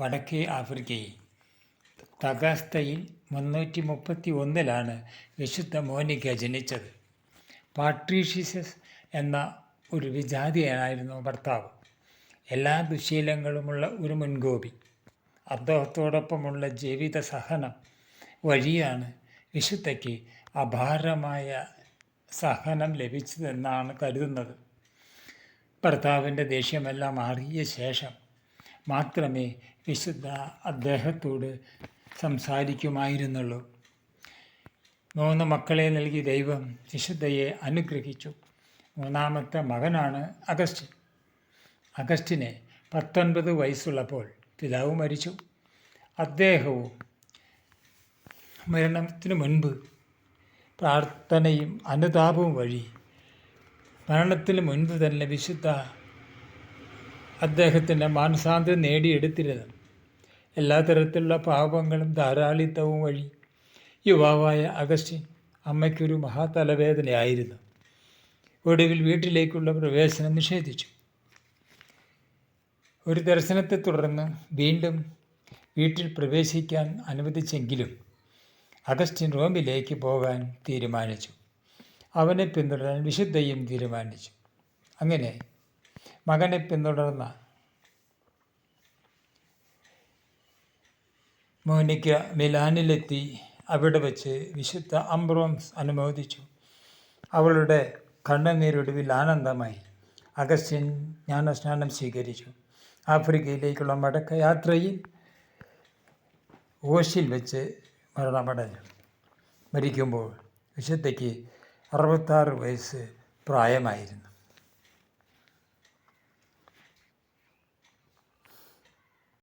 വടക്കേ ആഫ്രിക്കയിൽ. തഗാസ്തയിൽ മുന്നൂറ്റി മുപ്പത്തി ഒന്നിലാണ് വിശുദ്ധ മോനിക്ക ജനിച്ചത്. പാട്രീഷ്യസ് എന്ന ഒരു വിജാതിയായിരുന്നു ഭർത്താവ്. എല്ലാ ദുശീലങ്ങളുമുള്ള ഒരു മുൻകോപി. അദ്ദേഹത്തോടൊപ്പമുള്ള ജീവിത സഹനം വഴിയാണ് വിശുദ്ധയ്ക്ക് അപാരമായ സഹനം ലഭിച്ചതെന്നാണ് കരുതുന്നത്. ഭർത്താവിന്റെ ദേഷ്യമെല്ലാം മാറിയ ശേഷം മാത്രമേ വിശുദ്ധ അദ്ദേഹത്തോട് സംസാരിക്കുമായിരുന്നുള്ളൂ. മൂന്ന് മക്കളെ നൽകി ദൈവം വിശുദ്ധയെ അനുഗ്രഹിച്ചു. മൂന്നാമത്തെ മകനാണ് അഗസ്റ്റിൻ. അഗസ്റ്റിനെ പത്തൊൻപത് വയസ്സുള്ളപ്പോൾ പിതാവ് മരിച്ചു. അദ്ദേഹവും മരണത്തിനു മുൻപ് പ്രാർത്ഥനയും അനുതാപവും വഴി മരണത്തിന് മുൻപ് തന്നെ വിശുദ്ധ അദ്ദേഹത്തിന്റെ മാനസാന്തി നേടിയെടുത്തിരുന്നു എല്ലാ തരത്തിലുള്ള പാപങ്ങളും ധാരാളിത്തവും വഴി യുവാവായ അഗസ്റ്റിൻ അമ്മയ്ക്കൊരു മഹാതലവേദനയായിരുന്നു. ഒടുവിൽ വീട്ടിലേക്കുള്ള പ്രവേശനം നിഷേധിച്ചു. ഒരു ദർശനത്തെ തുടർന്ന് വീണ്ടും വീട്ടിൽ പ്രവേശിക്കാൻ അനുവദിച്ചെങ്കിലും അഗസ്റ്റിൻ റോമിലേക്ക് പോകാൻ തീരുമാനിച്ചു. അവനെ പിന്തുടരാൻ വിശുദ്ധയും തീരുമാനിച്ചു. അങ്ങനെ മകനെ പിന്തുടർന്ന മോനിക്ക മിലാനിലെത്തി അവിടെ വച്ച് വിശുദ്ധ അംബ്രോംസ് അനുമോദിച്ചു. അവളുടെ കണ്ണുനീരൊടുവിൽ ആനന്ദമായി അഗസ്റ്റിൻ ജ്ഞാനസ്നാനം സ്വീകരിച്ചു. ആഫ്രിക്കയിലേക്കുള്ള മടക്കയാത്രയിൽ ഓശിൽ വെച്ച് മരണമടഞ്ഞു. മരിക്കുമ്പോൾ വിശുദ്ധയ്ക്ക് അറുപത്താറ് വയസ്സ് പ്രായമായിരുന്നു.